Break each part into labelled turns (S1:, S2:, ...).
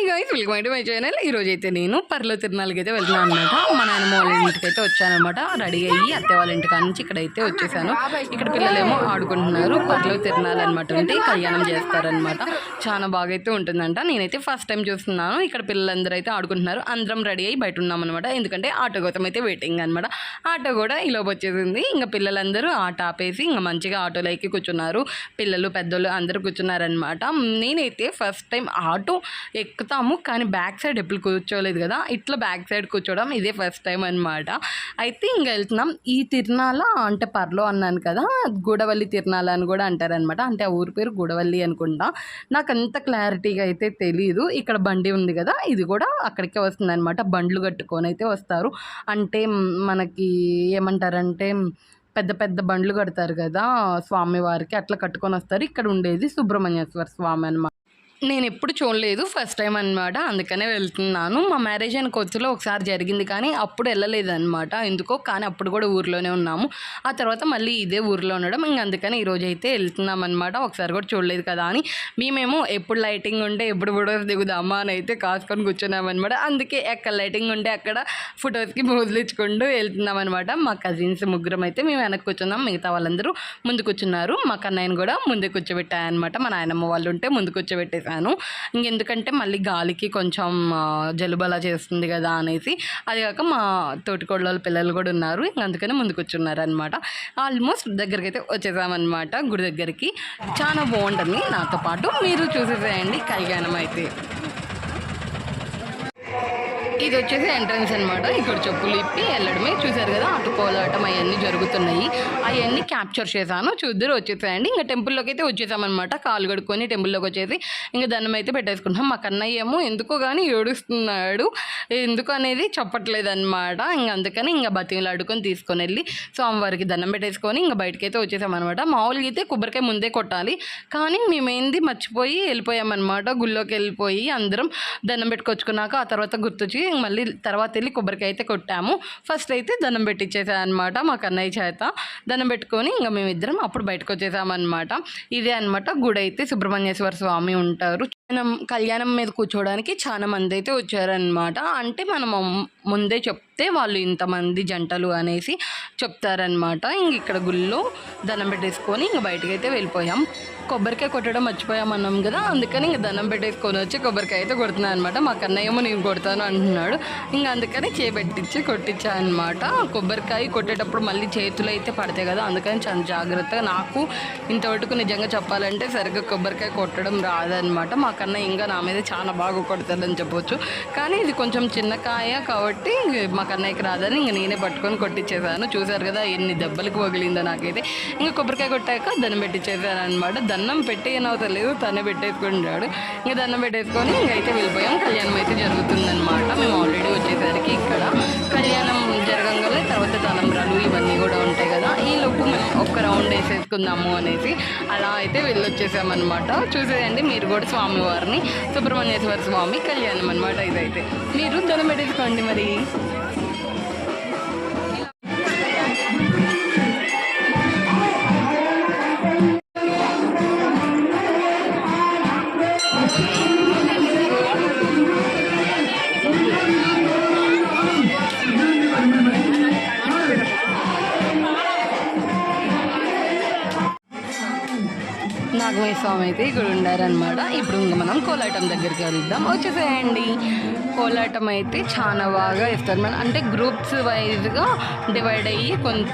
S1: Hi guys welcome to my channel ఈ రోజు అయితే నేను పర్లో తిరునాళ్ళకి అయితే వెళ్తున్నాను అనమాట మా నాన్నమ్మ వాళ్ళ ఇంటికి అయితే వచ్చాను అనమాట రెడీ అయ్యి అత్తే వాళ్ళ ఇంటికి నుంచి ఇక్కడైతే వచ్చేసాను. ఇక్కడ పిల్లలేమో ఆడుకుంటున్నారు. పర్లో తిరునాళ్ళు అనమాట ఉంటే కళ్యాణం చేస్తారనమాట చాలా బాగా అయితే ఉంటుందంట. నేనైతే ఫస్ట్ టైం చూస్తున్నాను. ఇక్కడ పిల్లలందరూ అయితే ఆడుకుంటున్నారు. అందరం రెడీ అయ్యి బయట ఉన్నాం అనమాట ఎందుకంటే ఆటో కోసం అయితే వెయిటింగ్ అనమాట ఆటో కూడా ఈలోపు వచ్చేసింది. ఇంకా పిల్లలందరూ ఆట ఆపేసి ఇంకా మంచిగా ఆటోలో ఎక్కి కూర్చున్నారు. పిల్లలు పెద్దోళ్ళు అందరూ కూర్చున్నారనమాట నేనైతే ఫస్ట్ టైం ఆటో ఎక్కు ఎక్కుతాము కానీ బ్యాక్ సైడ్ ఎప్పుడు కూర్చోలేదు కదా. ఇట్లా బ్యాక్ సైడ్ కూర్చోవడం ఇదే ఫస్ట్ టైం అనమాట అయితే ఇంకా వెళ్తున్నాం. ఈ తిరునాల అంటే పర్లో అన్నాను కదా గూడవల్లి తిరునాల అని కూడా అంటారనమాట అంటే ఆ ఊరి పేరు గూడవల్లి అనుకుంటా. నాకు అంత క్లారిటీగా అయితే తెలియదు ఇక్కడ బండి ఉంది కదా ఇది కూడా అక్కడికే వస్తుంది అనమాట బండ్లు కట్టుకొని అయితే వస్తారు. అంటే మనకి ఏమంటారంటే పెద్ద పెద్ద బండ్లు కడతారు కదా స్వామి వారికి అట్లా కట్టుకొని వస్తారు. ఇక్కడ ఉండేది సుబ్రహ్మణ్యేశ్వర స్వామి అనమాట నేను ఎప్పుడు చూడలేదు ఫస్ట్ టైం అనమాట అందుకనే వెళ్తున్నాను. మా మ్యారేజ్ అయిన కొత్తలో ఒకసారి జరిగింది కానీ అప్పుడు వెళ్ళలేదు అనమాట ఎందుకో కానీ అప్పుడు కూడా ఊర్లోనే ఉన్నాము. ఆ తర్వాత మళ్ళీ ఇదే ఊర్లో ఉండడం. ఇంక అందుకని ఈరోజు అయితే వెళ్తున్నాం అనమాట ఒకసారి కూడా చూడలేదు కదా అని. మేమేమో ఎప్పుడు లైటింగ్ ఉంటే ఎప్పుడు ఫొటోస్ దిగుదామా అని అయితే కాసుకొని కూర్చున్నాం అనమాట అందుకే ఎక్కడ లైటింగ్ ఉంటే అక్కడ ఫొటోస్కి మొదలుచుకుంటూ వెళ్తున్నాం అనమాట మా కజిన్స్ ముగ్గురం అయితే మేము వెనక్కి కూర్చున్నాం. మిగతా వాళ్ళందరూ ముందు కూర్చున్నారు. మా కన్నయ్యను కూడా ముందు కూర్చోబెట్టాయన్నమాట మా నాయనమ్మ వాళ్ళు ఉంటే ముందు చెప్పాను. ఇంకెందుకంటే మళ్ళీ గాలికి కొంచెం జలుబలా చేస్తుంది కదా అనేసి. అది కాక మా తోటికోళ్ళ పిల్లలు కూడా ఉన్నారు. అందుకనే అందుకని ముందు కూర్చున్నారు అనమాట ఆల్మోస్ట్ దగ్గరికి అయితే వచ్చేసామన్నమాట గుడి దగ్గరికి. చాలా బాగుంటుంది నాతో పాటు. మీరు చూసేసేయండి. కళ్యాణం అయితే. ఇది వచ్చేసి ఎంట్రన్స్ అనమాట ఇక్కడ చెప్పులు ఇప్పి వెళ్ళడమే. చూసారు కదా అటు కోలాటం అవన్నీ జరుగుతున్నాయి. అవన్నీ క్యాప్చర్ చేశాను. చూద్దరు వచ్చేసాయండి. ఇంకా టెంపుల్లోకి అయితే వచ్చేసామన్నమాట. కాలు కడుక్కొని టెంపుల్లోకి వచ్చేసి ఇంకా దండం అయితే పెట్టేసుకుంటాం మా కన్నయ్య ఏమో ఎందుకో కానీ ఏడుస్తున్నాడు. ఎందుకు అనేది చెప్పట్లేదు అనమాట ఇంకా అందుకని ఇంకా బతిమలు అడుకొని తీసుకొని వెళ్ళి స్వామివారికి దండం పెట్టేసుకొని ఇంకా బయటకి అయితే వచ్చేసామన్నమాట. మామూలుగా అయితే కొబ్బరికాయ ముందే కొట్టాలి. కానీ మేమేంది మర్చిపోయి వెళ్ళిపోయామన్నమాట. గుళ్ళోకి వెళ్ళిపోయి అందరం దండం పెట్టుకొచ్చుకున్నాక ఆ తర్వాత గుర్తొచ్చి మళ్ళీ తర్వాత వెళ్ళి కొబ్బరికాయ అయితే కొట్టాము. ఫస్ట్ అయితే దండం పెట్టించేసా అనమాట మా కన్నయ్య చేత. దండం పెట్టుకొని ఇంకా మేమిద్దరం అప్పుడు బయటకు వచ్చేసామన్నమాట ఇదే అనమాట గుడి అయితే సుబ్రహ్మణ్యేశ్వర స్వామి ఉంటారు. మనం కళ్యాణం మీద కూర్చోవడానికి చాలా మంది అయితే వచ్చారనమాట అంటే మనం ముందే చెప్తే వాళ్ళు ఇంతమంది జంటలు అనేసి చెప్తారనమాట ఇంక ఇక్కడ గుళ్ళో దండం పెట్టేసుకొని ఇంక బయటకు అయితే వెళ్ళిపోయాం. కొబ్బరికాయ కొట్టడం మర్చిపోయాం అన్నాం కదా అందుకని ఇంక దండం పెట్టేసుకొని వచ్చి కొబ్బరికాయ అయితే కొడుతున్నాను అనమాట మా కన్నయ్యమో నేను కొడతాను అంటున్నాడు. ఇంకా అందుకని చేపెట్టించి కొట్టించా అనమాట కొబ్బరికాయ కొట్టేటప్పుడు మళ్ళీ చేతులు అయితే పడతాయి కదా అందుకని చాలా జాగ్రత్తగా నాకు ఇంతవరకు నిజంగా చెప్పాలంటే సరిగ్గా కొబ్బరికాయ కొట్టడం రాదనమాట మా కన్నయ్య ఇంకా నా మీద చాలా బాగా కొడతాడని చెప్పొచ్చు. కానీ ఇది కొంచెం చిన్న కాయ కాబట్టి మా కన్నయ్యకి రాదని ఇంక నేనే పట్టుకొని కొట్టించేసాను చూసారు కదా ఎన్ని దెబ్బలకు వగిలిందో నాకైతే. ఇంకా కొబ్బరికాయ కొట్టాక దండం పెట్టించేసాను అనమాట దండం పెట్టి ఏనవుతలేదు తనే పెట్టేసుకుంటాడు. ఇంకా దండం పెట్టేసుకొని ఇంకైతే వెళ్ళిపోయాం. కళ్యాణం అయితే జరుగుతుందన్నమాట. మేము ఆల్రెడీ వచ్చేసరికి ఇక్కడ. కళ్యాణం జరగంగానే తర్వాత తలంబ్రాలు ఇవన్నీ ఒక్క రౌండ్ వేసేసుకుందాము అనేసి అలా అయితే వెళ్ళొచ్చేసామన్నమాట. చూసేయండి మీరు కూడా స్వామివారిని సుబ్రహ్మణ్యేశ్వర స్వామి కళ్యాణం అనమాట ఇదైతే. మీరు దండం మరి. నాగమయ్య స్వామి అయితే ఇక్కడ ఉండారనమాట ఇప్పుడు ఇంకా మనం కోలాటం దగ్గరికి వెళ్దాం. వచ్చేసేయండి. కోలాటం అయితే చాలా బాగా ఇస్తారు మన అంటే గ్రూప్స్ వైజ్గా డివైడ్ అయ్యి కొంత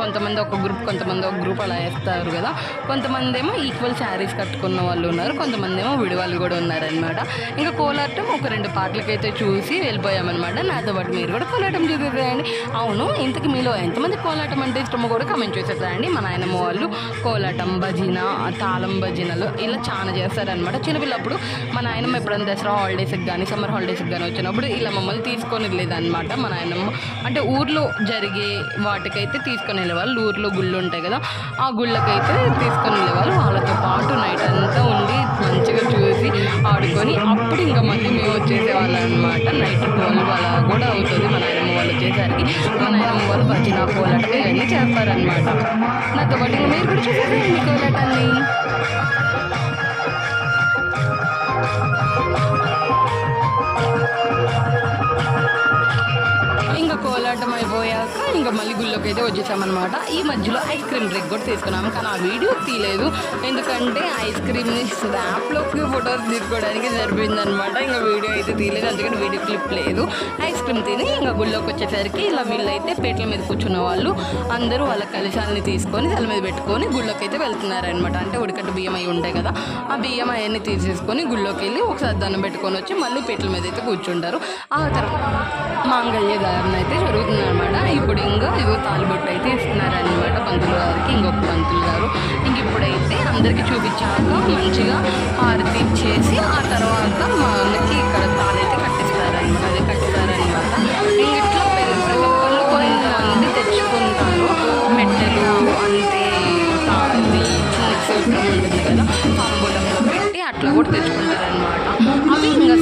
S1: కొంతమంది ఒక గ్రూప్ కొంతమంది ఒక గ్రూప్ అలా వేస్తారు కదా. కొంతమంది ఏమో ఈక్వల్ శారీస్ కట్టుకున్న వాళ్ళు ఉన్నారు. కొంతమంది ఏమో విడివాళ్ళు కూడా ఉన్నారనమాట ఇంకా కోలాటం ఒక రెండు పాటలకైతే చూసి వెళ్ళిపోయామన్నమాట. నాతో పాటు మీరు కూడా కోలాటం చూసేసేయండి. అవును ఇంతకు మీలో ఎంతమంది కోలాటం అంటే ఇష్టమో కూడా కమెంట్ చేసేసేయండి. మా నాయనమ్మ వాళ్ళు కోలాటం భజన తాళం భజనలు ఇలా చాలా చేస్తారనమాట చిన్నపిల్లప్పుడు మా నాయనమ్మ ఎప్పుడైనా దసరా హాలిడేస్కి కానీ సమ్మర్ హాలిడేస్కి కానీ వచ్చినప్పుడు ఇలా మమ్మల్ని తీసుకొని వెళ్ళేదన్నమాట మా నాయనమ్మ. అంటే ఊర్లో జరిగే వాటికైతే తీసుకొని వెళ్ళేవాళ్ళు ఊర్లో గుళ్ళు ఉంటాయి కదా ఆ గుళ్ళకైతే తీసుకొని వెళ్ళేవాళ్ళు వాళ్ళతో పాటు నైట్ అంతా ఉండి మంచిగా చూసి ఆడుకొని అప్పుడు ఇంకా మళ్ళీ మేము వచ్చేసేవాళ్ళం అనమాట నైట్ ట్వెల్వ్ అలా కూడా అవుతుంది మా నాయనమ్మ వాళ్ళు వచ్చేసరికి. మా నాయనమ్మ వాళ్ళు భజన కోలాటం ఇవన్నీ చేస్తారనమాట నాతో పాటు ఇంకా మీరు కూడా చూసేసేయండి కోలాటాన్ని. Yeah. ఇంకా మళ్ళీ అయితే వచ్చేసామన్నమాట. ఈ మధ్యలో ఐస్ క్రీమ్ బ్రేక్ కూడా తీసుకున్నాము కానీ ఆ వీడియో తీయలేదు. ఎందుకంటే ఐస్ క్రీమ్ని స్నాప్లోకి ఫొటోస్ తీసుకోవడానికి సరిపోయిందనమాట ఇంకా వీడియో అయితే తీయలేదు అందుకని వీడియో క్లిప్ లేదు. ఐస్ క్రీమ్ తిని ఇంకా గుళ్ళోకి వచ్చేసరికి ఇలా వీళ్ళైతే పేటల మీద కూర్చున్న వాళ్ళు అందరూ వాళ్ళ కలశాలని తీసుకొని తల మీద పెట్టుకొని గుళ్ళోకి అయితే వెళ్తున్నారనమాట అంటే ఉడికట్టు బియ్యం అయి ఉంటాయి కదా ఆ బియ్యం అవన్నీ తీసేసుకొని గుళ్ళోకి వెళ్ళి ఒకసారి దండం పెట్టుకొని వచ్చి మళ్ళీ పేటల మీద అయితే కూర్చుంటారు. ఆ తర్వాత మాంగళ్య దారుణ అయితే జరుగుతుంది అనమాట ఇప్పుడు ఇంకా ఇదిగో తాలిబొట్టు అయితే ఇస్తున్నారనమాట పంతులు గారికి ఇంకొక పంతులు గారు. ఇంక ఇప్పుడైతే అందరికీ చూపించాక మంచిగా హారతి ఇచ్చేసి ఆ తర్వాత మనకి ఇక్కడ తాళైతే కట్టిస్తారనమాట అదే కట్టిస్తారనమాట ఇంక ఇట్లా పెళ్ళి ప్రతి ఒక్కళ్ళు కొంతమంది తెచ్చుకుంటారు. మెట్టెలు అంటే తాళి చిన్న సూత్రం ఉంటుంది కదా తాంబూలంలో పెట్టి అట్లా కూడా తెచ్చుకుంటారనమాట అవి ఇంకా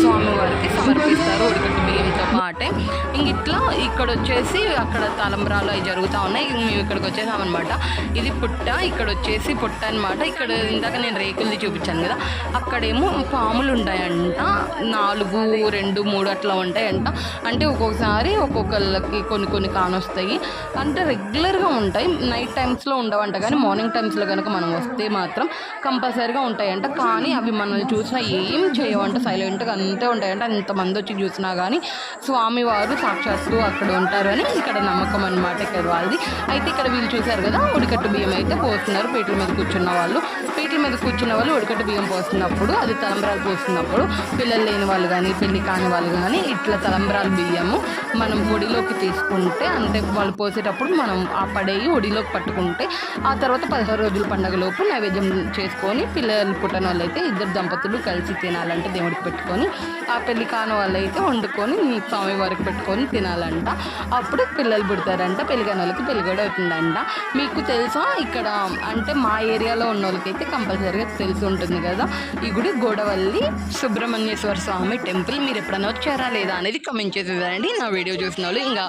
S1: ఇంక ఇట్లా ఇక్కడ వచ్చేసి అక్కడ తలంబ్రాలు అవి జరుగుతూ ఉన్నాయి. మేము ఇక్కడికి వచ్చేసామన్నమాట ఇది పుట్ట ఇక్కడ వచ్చేసి పుట్ట అనమాట ఇక్కడ ఇందాక నేను రేకులది చూపించాను కదా అక్కడేమో పాములు ఉంటాయంట నాలుగు రెండు మూడు అట్లా ఉంటాయంట. అంటే ఒక్కొక్కసారి ఒక్కొక్కళ్ళకి కొన్ని కొన్ని కానొస్తాయి. అంటే రెగ్యులర్గా ఉంటాయి. నైట్ టైమ్స్లో ఉండవంట కానీ మార్నింగ్ టైమ్స్లో కనుక మనం వస్తే మాత్రం కంపల్సరీగా ఉంటాయంట. కానీ అవి మనల్ని చూసినా ఏం చేయవంట. సైలెంట్గా అంతే ఉంటాయంట. అంతమంది వచ్చి చూసినా కానీ స్వామివారు సాక్షాత్తు అక్కడ ఉంటారు అని ఇక్కడ నమ్మకం అనమాట ఇక్కడ వాళ్ళది. అయితే ఇక్కడ వీళ్ళు చూశారు కదా ఉడికట్టు బియ్యం అయితే పోస్తున్నారు. పీటల మీద కూర్చున్న వాళ్ళు. పీటల మీద కూర్చున్న వాళ్ళు ఉడకట్టు బియ్యం పోస్తున్నప్పుడు అది తలంబ్రాలు పోస్తున్నప్పుడు పిల్లలు లేని వాళ్ళు కానీ పెళ్ళి కాని వాళ్ళు కానీ ఇట్లా తలంబ్రాలు బియ్యము మనం ఒడిలోకి తీసుకుంటే అంటే వాళ్ళు పోసేటప్పుడు మనం ఆ పడేయి ఒడిలోకి పట్టుకుంటే ఆ తర్వాత పదహారు రోజుల పండగ లోపు నైవేద్యం చేసుకొని పిల్లలు పుట్టిన వాళ్ళు అయితే ఇద్దరు దంపతులు కలిసి తినాలంటే దేవుడికి పెట్టుకొని ఆ పెళ్ళి కాని వాళ్ళు అయితే వండుకొని స్వామి వారికి పెట్టుకొని తినాలంట. అప్పుడు పిల్లలు పుడతారంట పెళ్ళి కాని వాళ్ళకి పెళ్ళి కూడా అవుతుందంట. మీకు తెలుసా? ఇక్కడ అంటే మా ఏరియాలో ఉన్న వాళ్ళకైతే కంపల్సరీగా తెలిసి ఉంటుంది కదా. ఈ గుడి గోడవల్లి సుబ్రహ్మణ్యేశ్వర స్వామి టెంపుల్. మీరు ఎప్పుడైనా వచ్చారా లేదా అనేది కమెంట్ చేసేదండి నా వీడియో చూసిన వాళ్ళు ఇంకా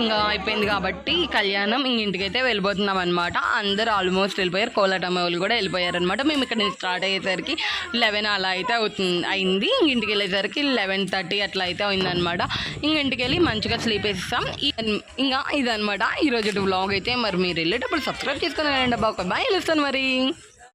S1: ఇంకా అయిపోయింది కాబట్టి కళ్యాణం ఇంక ఇంటికైతే వెళ్ళిపోతున్నాం అనమాట అందరూ ఆల్మోస్ట్ వెళ్ళిపోయారు. కోలాటమ్మ వాళ్ళు కూడా వెళ్ళిపోయారు అనమాట మేము ఇక్కడ నుంచి స్టార్ట్ అయ్యేసరికి లెవెన్ అలా అయితే అవుతుంది అయింది. ఇంక ఇంటికి వెళ్ళేసరికి లెవెన్ థర్టీ అట్లా అయితే అయిందనమాట ఇంక ఇంటికి వెళ్ళి మంచిగా స్లీప్ వేసిస్తాం. ఇంకా ఇదనమాట ఈరోజు వ్లాగ్ అయితే మరి మీరు వెళ్ళేటప్పుడు సబ్స్క్రైబ్ చేసుకుని బాగా బాయ్ వెళ్తాను మరి.